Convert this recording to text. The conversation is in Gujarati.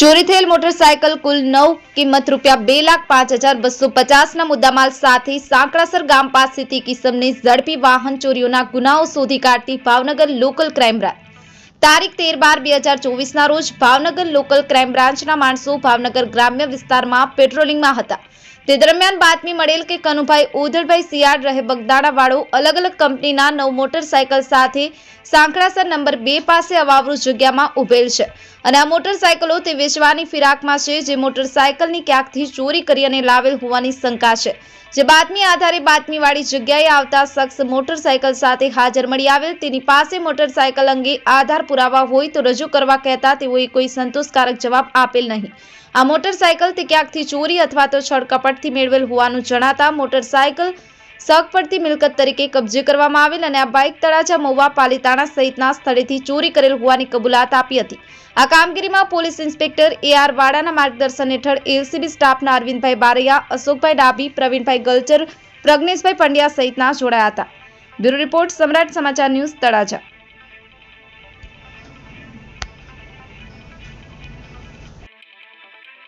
ચોરી થયેલ મોટરસાયકલ કુલ નવ કિંમત રૂપિયા બે લાખ પાંચ હજાર બસો પચાસના મુદ્દામાલ સાથે સાંકળાસર ગામ પાસેથી કિસમની ઝડપી વાહન ચોરીઓના ગુનાઓ શોધી કાઢતી ભાવનગર લોકલ ક્રાઇમ બ્રાન્ચ. તારીખ તેર બાર બે હજાર ચોવીસના રોજ ભાવનગર લોકલ ક્રાઇમ બ્રાન્ચના માણસો ભાવનગર ગ્રામ્ય વિસ્તારમાં પેટ્રોલિંગમાં હતા. તે દરમિયાન બાતમી મળેલ કે કનુભાઈ ઓધળભાઈ સિયાડ રહે બગદાણાવાળો અલગ અલગ કંપનીના નવ મોટરસાયકલ સાથે સાંકળાસર નંબર બે પાસે અવાવરૂ જગ્યામાં ઉભેલ છે. અને આ મોટરસાયકલો તે વેચવાની ફિરાકમાં છે જે મોટરસાયકલની ક્યાંકથી ચોરી કરી અને લાવેલ હોવાની શંકા છે. જે બાતમી આધારે બાતમીવાળી જગ્યાએ આવતા શખ્સ મોટરસાયકલ સાથે હાજર મળી આવેલ તેની પાસે મોટરસાયકલ અંગે આધાર પુરાવા હોય તો રજૂ કરવા કહેતા તેઓએ કોઈ સંતોષકારક જવાબ આપેલ નહીં. આ મોટરસાયકલ તે ક્યાંકથી ચોરી અથવા તો છળકપટથી મેળવેલ હોવાનું જણાતા મોટરસાયકલ શક પડતી મિલકત તરીકે કબજે કરવામાં આવેલ અને આ બાઇક તળાજા મહુવા પાલીતાણા સહિતના સ્થળેથી ચોરી કરેલ હોવાની કબૂલાત આપી હતી. આ કામગીરીમાં પોલીસ ઇન્સ્પેક્ટર એ આર વાડાના માર્ગદર્શન હેઠળ એલસીબી સ્ટાફના અરવિંદભાઈ બારૈયા, અશોકભાઈ ડાબી પ્રવીણભાઈ ગલચર, પ્રજ્ઞેશભાઈ પંડ્યા સહિતના જોડાયા હતા. બ્યુરો રિપોર્ટ સમ્રાટ સમાચાર ન્યૂઝ તળાજા.